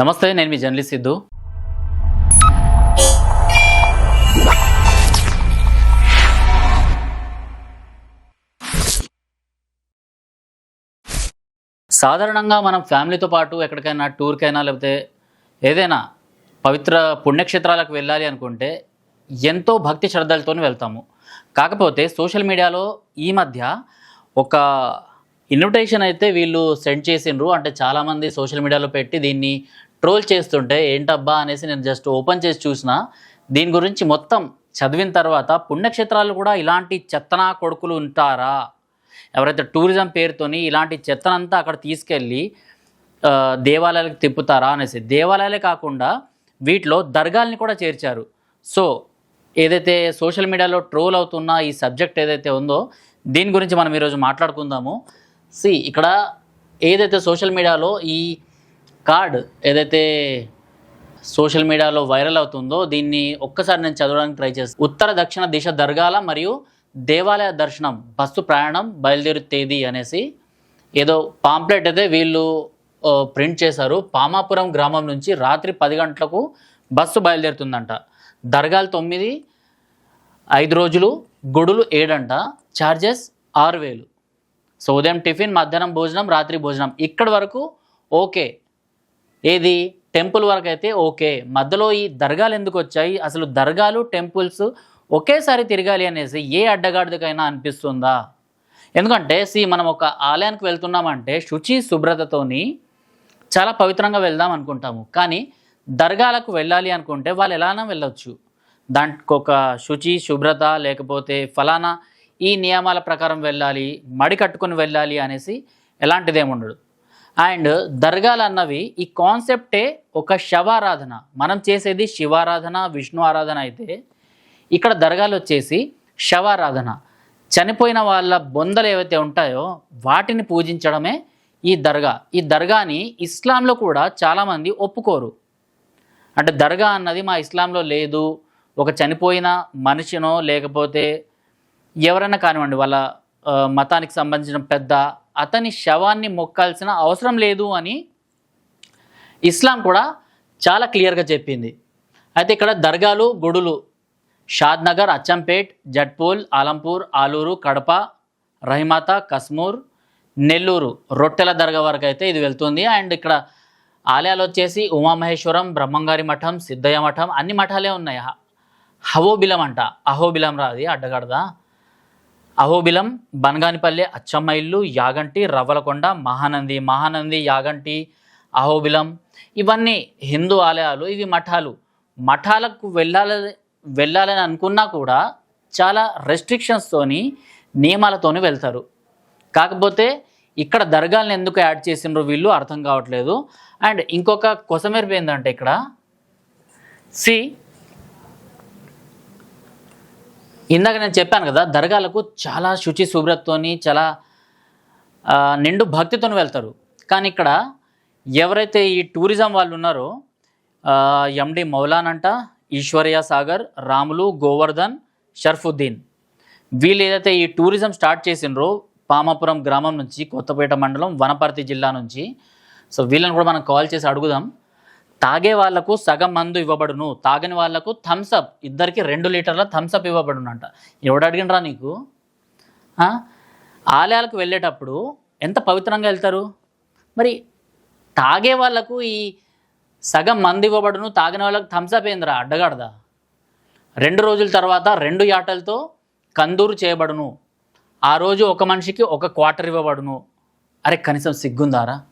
నమస్తే నేను మీ జర్నలిస్ట్ సిద్ధు. సాధారణంగా మనం ఫ్యామిలీతో పాటు ఎక్కడికైనా టూర్కైనా లేకపోతే ఏదైనా పవిత్ర పుణ్యక్షేత్రాలకు వెళ్ళాలి అనుకుంటే ఎంతో భక్తి శ్రద్ధలతో వెళ్తాము. కాకపోతే సోషల్ మీడియాలో ఈ మధ్య ఒక ఇన్విటేషన్ అయితే వీళ్ళు సెండ్ చేసిండ్రు. అంటే చాలామంది సోషల్ మీడియాలో పెట్టి దీన్ని ట్రోల్ చేస్తుంటే ఏంటబ్బా అనేసి నేను జస్ట్ ఓపెన్ చేసి చూసిన దీని గురించి మొత్తం చదివిన తర్వాత పుణ్యక్షేత్రాలు కూడా ఇలాంటి చెత్తనా కొడుకులు ఉంటారా? ఎవరైతే టూరిజం పేరుతోని ఇలాంటి చెత్తనంతా అక్కడ తీసుకెళ్ళి దేవాలయాలకు తిప్పుతారా అనేసి. దేవాలయాలే కాకుండా వీటిలో దర్గాల్ని కూడా చేర్చారు. సో ఏదైతే సోషల్ మీడియాలో ట్రోల్ అవుతున్న ఈ సబ్జెక్ట్ ఏదైతే ఉందో దీని గురించి మనం ఈరోజు మాట్లాడుకుందాము. సి ఇక్కడ ఏదైతే సోషల్ మీడియాలో ఈ కార్డ్ ఏదైతే సోషల్ మీడియాలో వైరల్ అవుతుందో దీన్ని ఒక్కసారి నేను చదవడానికి ట్రై చేస్తాను ఉత్తర దక్షిణ దిశ దర్గాల మరియు దేవాలయ దర్శనం బస్సు ప్రయాణం బయలుదేరు తేదీ అనేసి ఏదో పాంప్లెట్ అయితే వీళ్ళు ప్రింట్ చేశారు. పామాపురం గ్రామం నుంచి రాత్రి పది గంటలకు బస్సు బయలుదేరుతుందంట. దర్గాలు తొమ్మిది ఐదు రోజులు గుడులు ఏడంట. ఛార్జెస్ ఆరు వేలు. సో ఉదయం టిఫిన్ మధ్యాహ్నం భోజనం రాత్రి భోజనం. ఇక్కడి వరకు ఓకే. ఏది? టెంపుల్ వరకు అయితే ఓకే. మధ్యలో ఈ దర్గాలు ఎందుకు వచ్చాయి? అసలు దర్గాలు టెంపుల్స్ ఒకేసారి తిరగాలి అనేసి ఏ అడ్డగాడిదకైనా అనిపిస్తుందా? ఎందుకంటే సి మనం ఒక ఆలయానికి వెళ్తున్నామంటే శుచి శుభ్రతతోని చాలా పవిత్రంగా వెళ్దాం అనుకుంటాము. కానీ దర్గాలకు వెళ్ళాలి అనుకుంటే వాళ్ళు ఎలానో వెళ్ళొచ్చు. దానికి ఒక శుచి శుభ్రత లేకపోతే ఫలానా ఈ నియమాల ప్రకారం వెళ్ళాలి మడి కట్టుకొని వెళ్ళాలి అనేసి ఎలాంటిదేముండదు. అండ్ దర్గాలు అన్నవి ఈ కాన్సెప్టే ఒక శవారాధన. మనం చేసేది శివారాధన విష్ణు ఆరాధన అయితే ఇక్కడ దర్గాలు వచ్చేసి శవారాధన. చనిపోయిన వాళ్ళ బొందలు ఏవైతే ఉంటాయో వాటిని పూజించడమే ఈ దర్గా. ఈ దర్గాని ఇస్లాంలో కూడా చాలామంది ఒప్పుకోరు. అంటే దర్గా అన్నది మా ఇస్లాంలో లేదు. ఒక చనిపోయిన మనిషినో లేకపోతే ఎవరైనా కానివ్వండి వాళ్ళ మతానికి సంబంధించిన పెద్ద అతని శవాన్ని మొక్కాల్సిన అవసరం లేదు అని ఇస్లాం కూడా చాలా క్లియర్గా చెప్పింది. అయితే ఇక్కడ దర్గాలు గుడులు షాద్నగర్ అచ్చంపేట్ జట్పూల్ ఆలంపూర్ ఆలూరు కడప రహిమాత కస్మూర్ నెల్లూరు రొట్టెల దర్గా వరకు అయితే ఇది వెళ్తుంది. అండ్ ఇక్కడ ఆలయాలు వచ్చేసి ఉమామహేశ్వరం బ్రహ్మంగారి మఠం సిద్ధయ్య మఠం అన్ని మఠాలే ఉన్నాయి. హవోబిలం అంట అహోబిలం రా అది అడ్డగడదా. అహోబిలం బనగానిపల్లె అచ్చమ్మ ఇల్లు యాగంటి రవ్వలకొండ మహానంది మహానంది యాగంటి అహోబిలం. ఇవన్నీ హిందూ ఆలయాలు ఇవి మఠాలు. మఠాలకు వెళ్ళాలి వెళ్ళాలని అనుకున్నా కూడా చాలా రెస్ట్రిక్షన్స్తోని నియమాలతోని వెళ్తారు. కాకపోతే ఇక్కడ దర్గాలను ఎందుకు యాడ్ చేసినారో వీళ్ళు అర్థం కావట్లేదు. అండ్ ఇంకొక కొసమెరుపు ఏంటంటే ఇక్కడ సి ఇందాక నేను చెప్పాను కదా దర్గాలకు చాలా శుచి శుభ్రతతోని చాలా నిండు భక్తితోని వెళ్తారు. కానీ ఇక్కడ ఎవరైతే ఈ టూరిజం వాళ్ళు ఉన్నారో ఎండి మౌలాన్ అంట ఈశ్వర్య సాగర్ రాములు గోవర్ధన్ షర్ఫుద్దీన్. వీళ్ళు ఏదైతే ఈ టూరిజం స్టార్ట్ చేసినరో పామాపురం గ్రామం నుంచి కొత్తపేట మండలం వనపర్తి జిల్లా నుంచి. సో వీళ్ళని కూడా మనం కాల్ చేసి అడుగుదాం. తాగే వాళ్ళకు సగం మందు ఇవ్వబడును. తాగని వాళ్ళకు థమ్స్అప్ ఇద్దరికి రెండు లీటర్ల థమ్స్అప్ ఇవ్వబడును అంట ఎవడు అడిగినరా నీకు? ఆలయాలకు వెళ్ళేటప్పుడు ఎంత పవిత్రంగా వెళ్తారు? మరి తాగే వాళ్ళకు ఈ సగం మంది ఇవ్వబడును తాగిన వాళ్ళకు థమ్స్అప్ ఏందిరా? అడ్డగాడదా? రెండు రోజుల తర్వాత రెండు యాటలతో కందూరు చేయబడును. ఆ రోజు ఒక మనిషికి ఒక క్వార్టర్ ఇవ్వబడును. అరే కనీసం సిగ్గుందారా?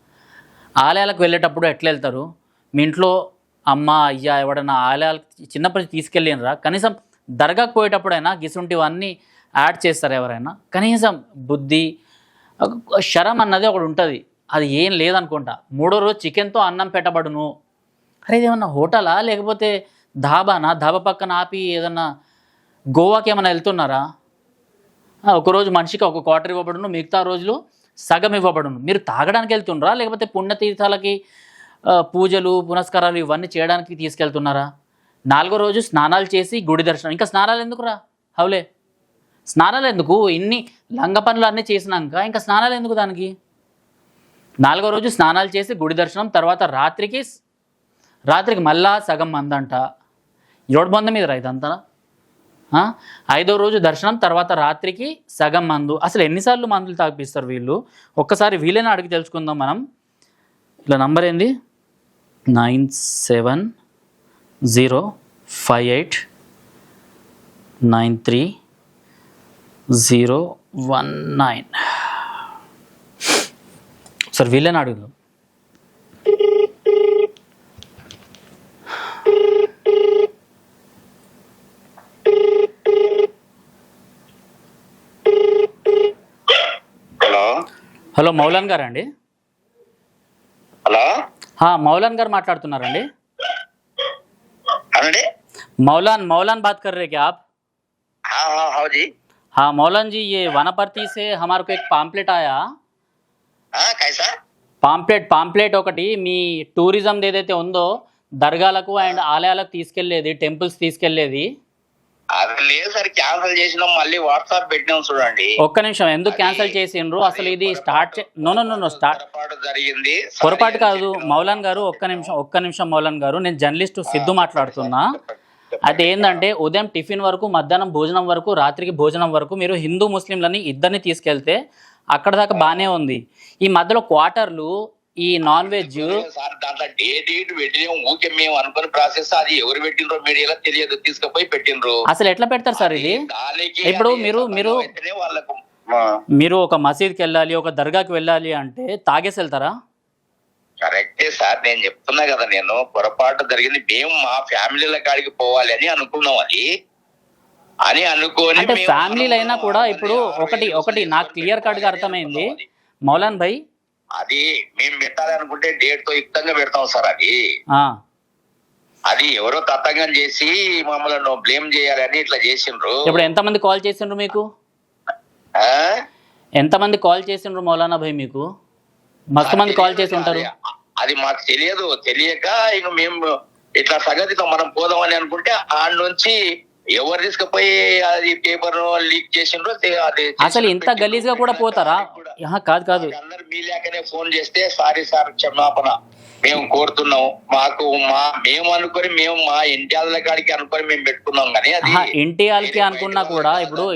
ఆలయాలకు వెళ్ళేటప్పుడు ఎట్లా వెళ్తారు? మీ ఇంట్లో అమ్మ అయ్యా ఎవడన్నా ఆలయాలకు చిన్నప్పటి నుంచి తీసుకెళ్ళినరా కనీసం దర్గాకు పోయేటప్పుడైనా గిసుంటివన్నీ యాడ్ చేస్తారు ఎవరైనా? కనీసం బుద్ధి శరం అన్నది ఒకటి ఉంటుంది. అది ఏం లేదనుకుంటా. మూడో రోజు చికెన్తో అన్నం పెట్టబడును. అరే ఏమన్నా హోటలా? లేకపోతే ధాబానా? ధాబా పక్కన ఆపి ఏదన్నా గోవాకి ఏమైనా వెళ్తున్నారా? ఒకరోజు మనిషికి ఒక క్వార్టర్ ఇవ్వబడును మిగతా రోజులు సగం ఇవ్వబడును. మీరు తాగడానికి వెళ్తుండ్రా? లేకపోతే పుణ్యతీర్థాలకి పూజలు పునస్కారాలు ఇవన్నీ చేయడానికి తీసుకెళ్తున్నారా? నాలుగో రోజు స్నానాలు చేసి గుడి దర్శనం. ఇంకా స్నానాలు ఎందుకురా? హౌలే. స్నానాలు ఎందుకు? ఇన్ని లంగ పనులు అన్నీ చేసినాక ఇంకా స్నానాలు ఎందుకు దానికి? నాలుగో రోజు స్నానాలు చేసి గుడి దర్శనం తర్వాత రాత్రికి రాత్రికి మళ్ళా సగం మందంట. రోడ్డు ఎవడు మీద రా ఇదంతా? ఐదో రోజు దర్శనం తర్వాత రాత్రికి సగం మందు. అసలు ఎన్నిసార్లు మందులు తాగిపిస్తారు వీళ్ళు? ఒక్కసారి వీళ్ళని అడిగి తెలుసుకుందాం మనం. ఇలా నంబర్ ఏంది? Nine seven zero five eight nine three zero one nine sir వీళ్ళని అడుగుదాం. హలో. మౌలాన్ గారు అండి? మౌలాన్ గారు మాట్లాడుతున్నారండి अरे मौलान मौलान बात कर रहे हैं क्या आप हाँ हाँ हाँ जी हाँ मौलान जी ये वनपर्ति से हमारे को एक పాంప్లెట్ आया हाँ कैसा పాంప్లెట్ పాంప్లెట్ ఒకటి మీ టూరిజం ఏదైతే ఉందో దర్గాలకు అండ్ ఆలయాలకు తీసుకెళ్లేది టెంపుల్స్ తీసుకెళ్లేది అది లేదు సార్ క్యాన్సిల్ చేసినాం మళ్ళీ వాట్సాప్ పెట్టినాం చూడండి ఒక్క నిమిషం ఎందుకు క్యాన్సిల్ చేసిండ్రు అసలు ఇది start no no no start పొరపాటు జరిగింది. పొరపాటు కాదు మౌలాన్ గారు ఒక్క నిమిషం ఒక్క నిమిషం మౌలాన్ గారు నేను జర్నలిస్ట్ సిద్ధు మాట్లాడుతున్నా. అది ఏంటంటే ఉదయం టిఫిన్ వరకు మధ్యాహ్నం భోజనం వరకు రాత్రికి భోజనం వరకు మీరు హిందూ ముస్లింలని ఇద్దరిని తీసుకెళ్తే అక్కడ దాకా బాగానే ఉంది. ఈ మధ్యలో క్వార్టర్లు ఈ నాన్ వెజ్ దాంట్లో డే డేట్ పెట్టినాం ఊకే మేము అనుకుని ప్రాసెస్ అది ఎవరు పెట్టినరో మీడియాలో తెలియదు తీసుకుపోయి పెట్టినరు అసలు ఎట్లా పెడతారు సార్ ఇది? ఇప్పుడు మీరు- మీరు- వాళ్ళకు మీరు ఒక మసీద్కి వెళ్ళాలి ఒక దర్గాకి వెళ్ళాలి అంటే తాగేసి వెళ్తారా? కరెక్టే సార్ నేను చెప్తున్నా కదా నేను పొరపాటు జరిగింది మేము మా ఫ్యామిలీల కాడికి పోవాలి అని అనుకున్నాం అది. అని అనుకోని అంటే ఫ్యామిలీలు అయినా కూడా ఇప్పుడు ఒకటి ఒకటి నాకు క్లియర్ కట్గా పెట్టాలి అర్థమైంది. మౌలాన్ భాయ్? అది మేము పెట్టాలనుకుంటే డేట్తో యుక్తంగా పెడతాం సార్ అది. అది ఎవరో తతంగం చేసి మమ్మల్ని బ్లేమ్ చేయాలని ఇట్లా చేసిండ్రు. ఇప్పుడు ఎంతమంది కాల్ చేసిండ్రు మీకు? ఎంతమంది కాల్ చేసిండ్రు మౌలానా భాయ్ మీకు? మస్తు మంది కాల్ చేసి ఉంటారు. అది- మాకు తెలియదు. తెలియక ఇక మేము ఇట్లా సంగతితో మనం పోదామని అనుకుంటే ఆ నుంచి ఎవరు తీసుకుపోయి అది పేపర్ లీక్ చేసిండ్రో అది అసలు ఇంత గలీజ్గా కూడా పోతారా? కాదు కాదు. అందరు మీ లేకనే ఫోన్ చేస్తే సారీ సార్ క్షమాపణ. మేము కోరుతున్నాం. మాకు మా మేము అనుకొని మేము మా ఇండియాల కాడికి అనుకొని మేము పెట్టుకున్నాం కానీ అది ఇంటి వాళ్ళకి అనుకున్నా కూడా ఇప్పుడు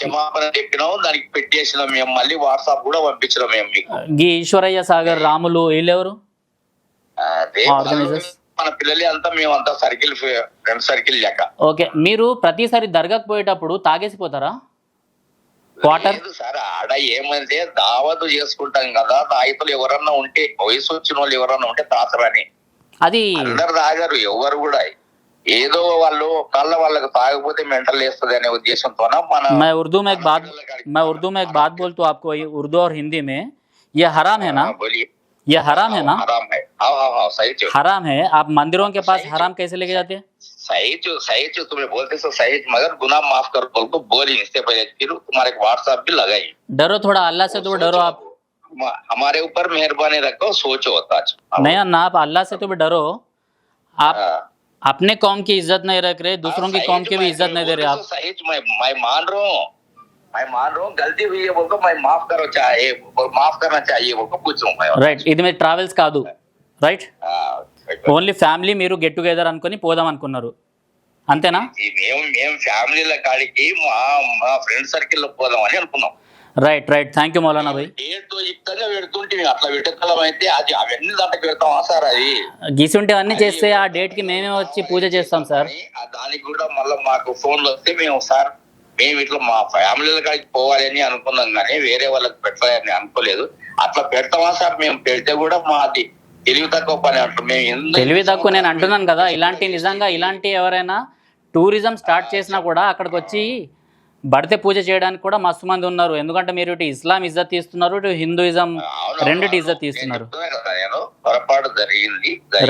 క్షమాపణ చెప్పినాం దానికి పెట్టేసినాం మేము మళ్ళీ వాట్సాప్ కూడా పంపించినాం మేము మీకు. ఈ ఈశ్వరయ్య సాగర్ రాములు వీళ్ళెవరు. మన పిల్లలే అంతా మేము అంతా సర్కిల్ ఫ్రెండ్ సర్కిల్ లెక్క. ఓకే మీరు ప్రతిసారి దర్గాకు పోయేటప్పుడు తాగేసిపోతారా? లేదు సార్ ఆడ ఏమంటే దావతు చేసుకుంటాం కదా తాగితులు ఎవరన్నా ఉంటే వయసు వచ్చిన వాళ్ళు ఎవరన్నా ఉంటే తాతరని అది అందరు తాగరు ఎవరు కూడా. ఏదో వాళ్ళు కళ్ళ వాళ్ళకి తాగకపోతే మెంటల్ వేస్తుంది అనే ఉద్దేశంతోన మన मैं उर्दू में एक बात मैं उर्दू में एक बात बोलता हूँ आपको ये उर्दू और हिंदी में ये हराम है ना हाँ, बोलिए ये हराम है ना हराम है हाँ हाँ हाँ सही चो हराम है आप मंदिरों के पास हराम कैसे लेके जाते हैं सही चो सही चो तुम्हें बोलते सो सही मगर गुनाह माफ करो बोल को बोली इससे पहले फिर तुम्हारे व्हाट्सएप भी लगाई डरो थोड़ा अल्लाह से तो डरो आप हम- हमारे ऊपर मेहरबानी रखो सोचो आज नहीं ना आप अल्लाह से तो भी डरो आप हाँ। अपने कौम की इज्जत नहीं रख रहे दूसरों की हाँ, कौम सही की तो भी मैं- इज्जत नहीं दे रहे वो आप तो सही तो मैं मैं मान रहा हूँ मैं मान रहा हूँ गलती हुई है बोलकर मैं माफ करो चाहे बोल माफ करना चाहिए बोलकर पूछ रहा हूँ मैं రైట్ ఇది మీరు ట్రావెల్స్ కాదు రైట్ हाँ, ఓన్లీ ఫ్యామిలీ మీరు గెట్ టుగెదర్ అనుకొని పోదాం అనుకున్నారు అంతేనా ఈ మేము మేము ఫ్యామిలీల కాడికి మా మా ఫ్రెండ్ సర్కిల్ లో పోదామని అనుకున్నాం right right thank you Maulana bhai date యుక్తంగా పెడుతుంటే అట్లా పెట్టగలం అయితే అది అవన్నీ దాంట్లో పెడతామా సార్ అది? గీసుంటే అన్ని చేస్తే ఆ డేట్కి మేమే వచ్చి పూజ చేస్తాం సార్. దానికి కూడా మళ్ళీ మాకు ఫోన్లు వస్తే మేము సార్ మేము ఇట్లా మా ఫ్యామిలీల కాడికి పోవాలని అనుకున్నాం కానీ వేరే వాళ్ళకి పెట్టాలని అనుకోలేదు. అట్లా పెడతామా సార్ మేము పెడితే కూడా మాది తెలివి తక్కువ పని అంటాం మేము తెలివి తక్కువ నేను అంటున్నాను కదా ఇలాంటి నిజంగా ఇలాంటి ఎవరైనా టూరిజం స్టార్ట్ చేసినా కూడా అక్కడికి వచ్చి బడితే పూజ చేయడానికి కూడా మస్తు మంది ఉన్నారు. ఎందుకంటే మీరు ఇటు ఇస్లాం ఇజ్జత్ తీస్తున్నారు ఇటు హిందూయిజం రెండిటి. ఇజ్జత్ తీస్తున్నారు.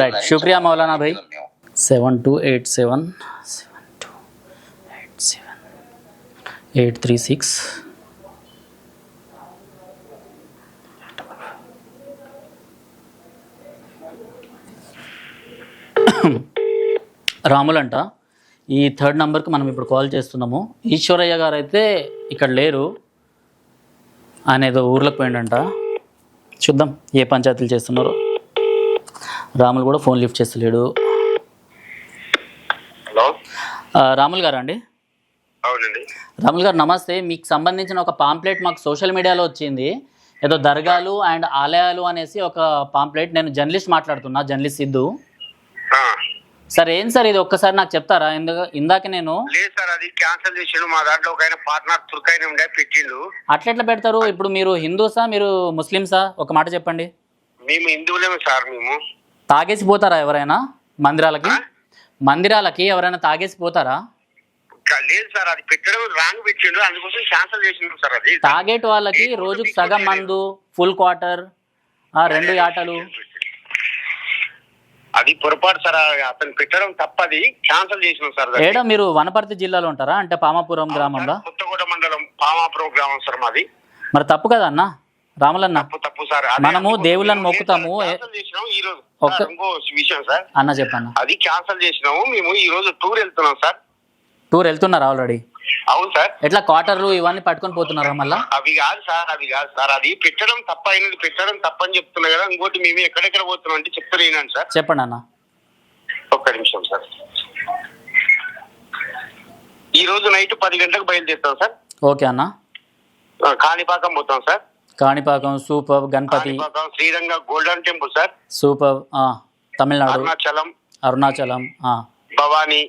Right శుక్రియా Maulana bhai. Seven two eight seven seven two eight seven eight three six రాములంట. ఈ థర్డ్ నెంబర్కి మనం ఇప్పుడు కాల్ చేస్తున్నాము. ఈశ్వరయ్య గారు అయితే ఇక్కడ లేరు. ఆయన ఏదో ఊర్లోకి పోయిండంట. చూద్దాం ఏ పంచాయతీలు చేస్తున్నారో. రాములు కూడా ఫోన్ లిఫ్ట్ చేస్తలేడు. హలో? రాములు గారు అండి? అవునండి. రాములు గారు నమస్తే. మీకు సంబంధించిన ఒక పాంప్లెట్ మాకు సోషల్ మీడియాలో వచ్చింది. ఏదో దర్గాలు అండ్ ఆలయాలు అనేసి ఒక పాంప్లెట్. నేను జర్నలిస్ట్ మాట్లాడుతున్నా జర్నలిస్ట్ సిద్ధు. సార్ ఏం సార్ ఇది? ఒక్కసారి నాకు చెప్తారా? ఇందాక ఇందాక నేను లేదు సార్ అది క్యాన్సిల్ చేసిండు. మా దాంట్లో ఒక ఆయన పార్ట్నర్ తుర్కైన ఉండే పెట్టిండు. అట్లెట్లా పెడతారు? ఇప్పుడు మీరు హిందూసా మీరు ముస్లిమ్సా ఒక మాట చెప్పండి. మేము హిందువులేమే సార్ మేము. తాగేసి పోతారా ఎవరైనా మందిరాలకి? మందిరాలకి ఎవరైనా తాగేసి పోతారా? లేదు సార్ అది పెట్టడం రాంగ్ పెట్టిండు. అందుకోసం క్యాన్సిల్ చేసిండు సార్ అది. తాగేటి వాళ్ళకి రోజుకు సగం మందు ఫుల్ క్వార్టర్ ఆ రెండు ఆటలు అది పొరపాటు సార్ అతను పెట్టడం తప్పది. క్యాన్సిల్ చేసినాం సార్. ఏడో మీరు వనపర్తి జిల్లాలో ఉంటారా? అంటే పామాపురం గ్రామంలో? కొత్తగూడ మండలం పామాపురం గ్రామం సార్ మాది. మరి తప్పు కదా అన్న? రాములన్న? తప్పు తప్పు సార్. అదే మనము అందుకోసం దేవుళ్ళని మొక్కుతాము. క్యాన్సిల్ చేసినాం ఈ రోజు. ఒక్క- సార్, ఇంకో విషయం సార్. అన్న చెప్పన్న అది క్యాన్సిల్ చేసినాము. మేము ఈ రోజు టూర్ వెళ్తున్నాం సార్. టూర్ వెళ్తున్నారా ఆల్రెడీ? అవును సార్. ఎట్లా క్వార్టర్లు ఇవన్నీ పట్టుకొని పోతున్నారా మళ్ళా? అవి కాదు సార్ అవి కాదు సార్. అది పెట్టడం తప్ప అయినది పెట్టడం తప్పని చెప్తున్నా కదా. ఇంకోటి మేము ఎక్కడెక్కడ పోతున్నాం అంటే చెప్తున్నాను సార్. చెప్పండి అన్న. ఒక్క నిమిషం సార్. ఈ రోజు నైట్ పది గంటలకు బయలుదేరుతాం సార్. ఓకే అన్న. కాణిపాకం పోతాం sir. Kanipakam super Ganapathi. Kanipakam Sriranga golden temple sir. Super Tamil Nadu. Arunachalam. Arunachalam Bhavani.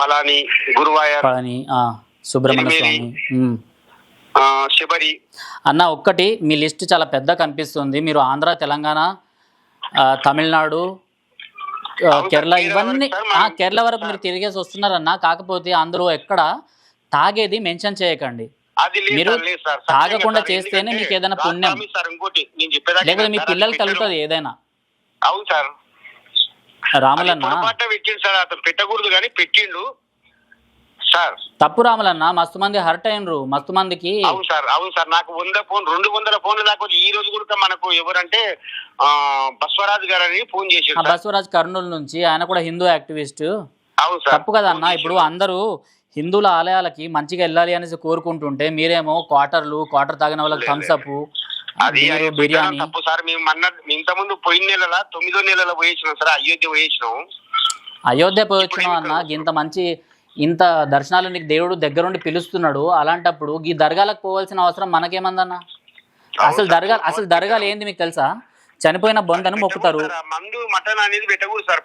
Palani Guruvayur Subrahmanya. Swamy. Sabari. అన్న ఒక్కటి మీ లిస్ట్ చాలా పెద్ద కనిపిస్తుంది. మీరు ఆంధ్ర తెలంగాణ తమిళనాడు కేరళ ఇవన్నీ కేరళ వరకు మీరు తిరిగేసి వస్తున్నారన్న కాకపోతే అందులో ఎక్కడ తాగేది మెన్షన్ చేయకండి. మీరు. తాగకుండా చేస్తేనే మీకు ఏదైనా పుణ్యం. లేకపోతే మీ పిల్లలు కలుగుతుంది ఏదైనా. అవును సార్. రాములన్న పొరపాటున పెట్టిండు సార్ అతను పెట్టకూడదు కానీ పెట్టిండు. సార్. తప్పు రాములన్న మస్తు మంది హర్ట్ అయినరు మస్తు మందికి. అవును సార్ అవును సార్ నాకు వంద ఫోన్ రెండు వందల ఫోన్లు దాకా వచ్చి ఈ రోజు కూడా మనకు ఎవరంటే బస్వరాజు గారు అని ఫోన్ సార్. బసవరాజ్ కర్నూలు నుంచి ఆయన కూడా హిందూ యాక్టివిస్ట్. అవును సార్ తప్పు కదా అన్న ఇప్పుడు అందరూ హిందువుల ఆలయాలకి మంచిగా వెళ్ళాలి అనేసి కోరుకుంటుంటే మీరేమో క్వార్టర్లు క్వార్టర్ తాగిన వాళ్ళకి లేదు, థమ్స్ అప్ అది బిర్యానీ తప్పు సార్. మేము మొన్న ఇంత ముందు పోయిన నెలల తొమ్మిదో నెలల పోయించినాం సార్ అయోధ్య పోయించినాం అయోధ్య పోయి వచ్చినావు అన్న ఇంత మంచి ఇంత దర్శనాలు నీకు దేవుడు దగ్గరుండి పిలుస్తున్నాడు అలాంటప్పుడు ఈ దర్గాలకు పోవాల్సిన అవసరం మనకేమందన్న? అసలు దర్గా అసలు దర్గాలు ఏంది మీకు తెలుసా? చనిపోయిన బొందను మొక్కుతారు. మందు మటన్ అనేది పెట్టకూడదు సార్.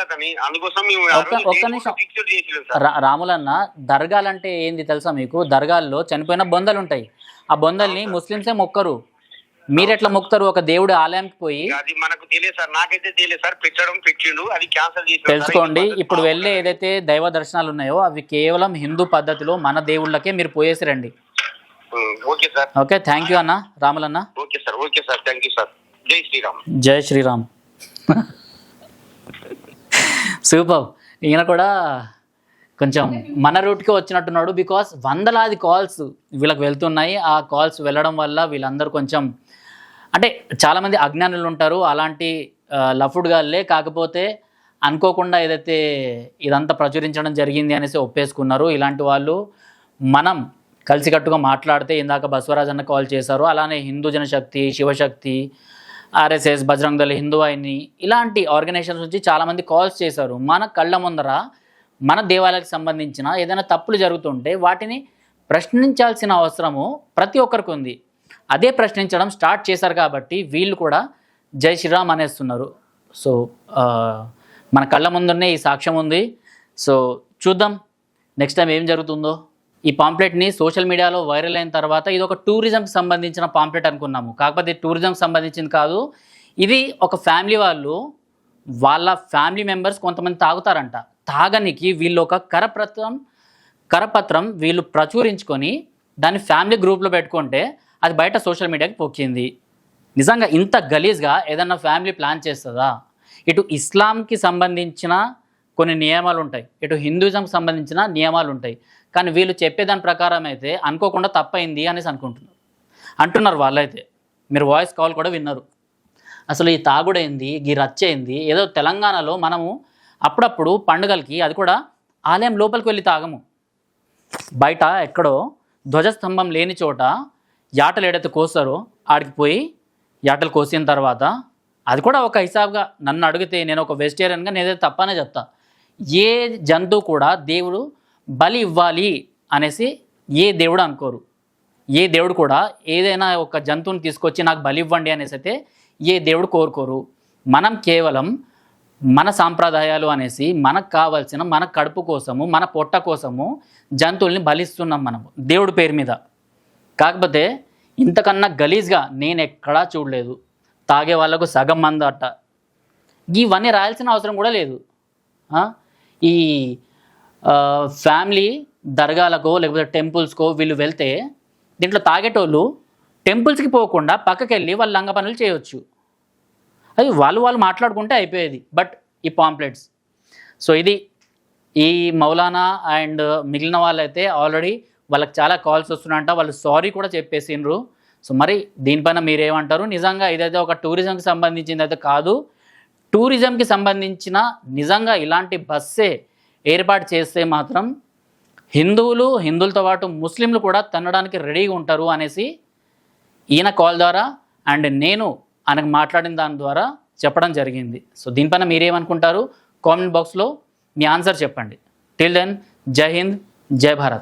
అతని. అందుకోసం ఒక్క- నిమిషం. రాములన్న దర్గాలంటే ఏంది తెలుసా మీకు? దర్గాల్లో చనిపోయిన బొందలు ఉంటాయి ఆ బొందల్ని ముస్లింసే మొక్కరు. మీరెట్లా మొక్కుతారు? ఒక దేవుడి ఆలయంకి పోయి అది మనకు తెలియదు సార్. నాకైతే తెలియదు సార్. పెట్టడం పెట్టిండు. అది క్యాన్సిల్ చేసి తెలుసుకోండి. ఇప్పుడు వెళ్ళే ఏదైతే దైవ దర్శనాలు ఉన్నాయో అవి కేవలం హిందూ పద్ధతిలో మన దేవుళ్ళకే మీరు పోయేసి రండి. Okay sir. Okay thank you అన్న. Ramulanna. Okay sir. Okay sir. Thank you sir. జై శ్రీరామ్. జై శ్రీరామ్. సూపర్. ఈయన కూడా కొంచెం మన రూట్కి వచ్చినట్టున్నాడు బికాస్ వందలాది కాల్స్ వీళ్ళకి వెళ్తున్నాయి. ఆ కాల్స్ వెళ్ళడం వల్ల వీళ్ళందరూ కొంచెం అంటే చాలామంది అజ్ఞానులు ఉంటారు. అలాంటి లఫుడ్ గాళ్ళే. కాకపోతే అనుకోకుండా ఏదైతే ఇదంతా ప్రచురించడం జరిగింది అనేసి ఒప్పేసుకున్నారు. ఇలాంటి వాళ్ళు మనం కలిసికట్టుగా మాట్లాడితే ఇందాక బసవరాజ్ అన్న కాల్ చేశారు. అలానే హిందూ జనశక్తి శివశక్తి ఆర్ఎస్ఎస్ బజరంగ్ దళ హిందూ అయిని ఇలాంటి ఆర్గనైజేషన్స్ నుంచి చాలామంది కాల్స్ చేశారు. మన కళ్ళ ముందర మన దేవాలయాలకు సంబంధించిన ఏదైనా తప్పులు జరుగుతుంటే వాటిని ప్రశ్నించాల్సిన అవసరము ప్రతి ఒక్కరికి ఉంది. అదే ప్రశ్నించడం స్టార్ట్ చేశారు కాబట్టి వీళ్ళు కూడా జై శ్రీరామ్ అనేస్తున్నారు. సో మన కళ్ళ ముందునే ఈ సాక్ష్యం ఉంది. సో చూద్దాం. నెక్స్ట్ టైం ఏం జరుగుతుందో? ఈ పాంప్లెట్ని సోషల్ మీడియాలో వైరల్ అయిన తర్వాత ఇది ఒక టూరిజంకి సంబంధించిన పాంప్లెట్ అనుకున్నాము. కాకపోతే టూరిజంకి సంబంధించింది కాదు. ఇది ఒక ఫ్యామిలీ వాళ్ళు వాళ్ళ ఫ్యామిలీ మెంబర్స్ కొంతమంది తాగుతారంట. తాగనికి వీళ్ళు ఒక కరపత్రం కరపత్రం వీళ్ళు ప్రచురించుకొని దాన్ని ఫ్యామిలీ గ్రూప్లో పెట్టుకుంటే అది బయట సోషల్ మీడియాకి పొక్కింది. నిజంగా ఇంత గలీజ్గా ఏదన్నా ఫ్యామిలీ ప్లాన్ చేస్తుందా? ఇటు ఇస్లాంకి సంబంధించిన కొన్ని నియమాలు ఉంటాయి ఇటు హిందూజంకి సంబంధించిన నియమాలు ఉంటాయి కానీ వీళ్ళు చెప్పేదాని ప్రకారం అయితే అనుకోకుండా తప్పైంది అనేసి అనుకుంటున్నారు. అంటున్నారు వాళ్ళైతే. మీరు వాయిస్ కాల్ కూడా విన్నారు. అసలు ఈ తాగుడైంది ఈ రచ్చేంది ఏదో? తెలంగాణలో మనము అప్పుడప్పుడు పండుగలకి అది కూడా ఆలయం లోపలికి వెళ్ళి తాగము. బయట ఎక్కడో ధ్వజస్తంభం లేని చోట యాటలు ఏడైతే కోస్తారో ఆడికి పోయి యాటలు కోసిన తర్వాత అది కూడా ఒక హిసాబ్గా నన్ను అడిగితే నేను ఒక వెజిటేరియన్గా నేనైతే తప్పనే చెప్తా. ఏ జంతువు కూడా దేవుడు బలి ఇవ్వాలి అనేసి ఏ దేవుడు అనుకోరు. ఏ దేవుడు కూడా ఏదైనా ఒక జంతువుని తీసుకొచ్చి నాకు బలి ఇవ్వండి అనేసి అయితే ఏ దేవుడు కోరుకోరు. మనం కేవలం మన సాంప్రదాయాలు అనేసి మనకు కావాల్సిన మన కడుపు కోసము మన పొట్ట కోసము జంతువుల్ని బలిస్తున్నాం మనం దేవుడి పేరు మీద. కాకపోతే ఇంతకన్నా గలీజ్గా నేను ఎక్కడా చూడలేదు. తాగే వాళ్ళకు సగం మంది అట్ట ఇవన్నీ రాయాల్సిన అవసరం కూడా లేదు. ఈ ఫ్యామిలీ దర్గాలకో లేకపోతే టెంపుల్స్కో వీళ్ళు వెళ్తే దీంట్లో తాగేటోళ్ళు టెంపుల్స్కి పోకుండా పక్కకి వెళ్ళి వాళ్ళు లంగ పనులు చేయొచ్చు. అది వాళ్ళు వాళ్ళు మాట్లాడుకుంటే అయిపోయేది. బట్ ఈ పాంప్లెట్స్. సో ఇది ఈ మౌలానా అండ్ మిగిలిన వాళ్ళైతే ఆల్రెడీ వాళ్ళకి చాలా కాల్స్ వస్తున్నాయంట. వాళ్ళు సారీ కూడా చెప్పేసిండ్రు. సో మరి దీనిపైన మీరేమంటారు? నిజంగా ఇదైతే ఒక టూరిజంకి సంబంధించింది అయితే కాదు. టూరిజంకి సంబంధించిన నిజంగా ఇలాంటి బస్సే ఏర్పాటు చేస్తే మాత్రం హిందువులు హిందువులతో పాటు ముస్లింలు కూడా తినడానికి రెడీగా ఉంటారు అనేసి ఈయన కాల్ ద్వారా అండ్ నేను ఆయనకు మాట్లాడిన దాని ద్వారా చెప్పడం జరిగింది. సో దీనిపైన మీరేమనుకుంటారు? కామెంట్ బాక్స్లో మీ ఆన్సర్ చెప్పండి. టిల్ దెన్ జై హింద్ జై భారత్.